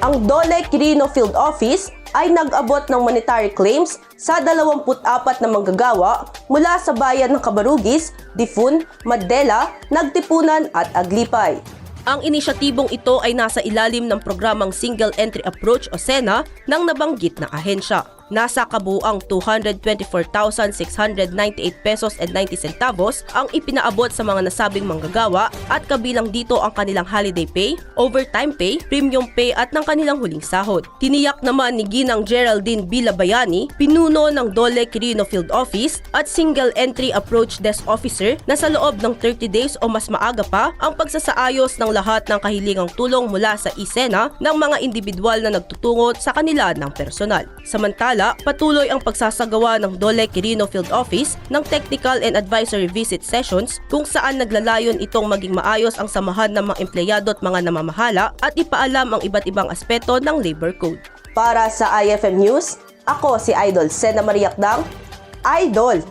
Ang Dole Quirino Field Office ay nag-abot ng monetary claims sa 24 na manggagawa mula sa bayan ng Cabarugis, Difun, Mandela, Nagtipunan at Aglipay. Ang inisyatibong ito ay nasa ilalim ng programang Single Entry Approach o SENA ng nabanggit na ahensya. Nasa kabuang 224,698 pesos and 90 centavos ang ipinaabot sa mga nasabing manggagawa at kabilang dito ang kanilang holiday pay, overtime pay, premium pay at ng kanilang huling sahod. Tiniyak naman ni Ginang Geraldine Bilabayani, pinuno ng Dole Quirino Field Office at Single Entry Approach Desk Officer na sa loob ng 30 days o mas maaga pa ang pagsasaayos ng lahat ng kahilingang tulong mula sa ISENA ng mga individual na nagtutungot sa kanila ng personal. Samantala, patuloy ang pagsasagawa ng Dole Quirino Field Office ng technical and advisory visit sessions kung saan naglalayon itong maging maayos ang samahan ng mga empleyado at mga namamahala at ipaalam ang iba't ibang aspeto ng labor code. Para sa IFM News, ako si Idol Sena Mariakdang, Idol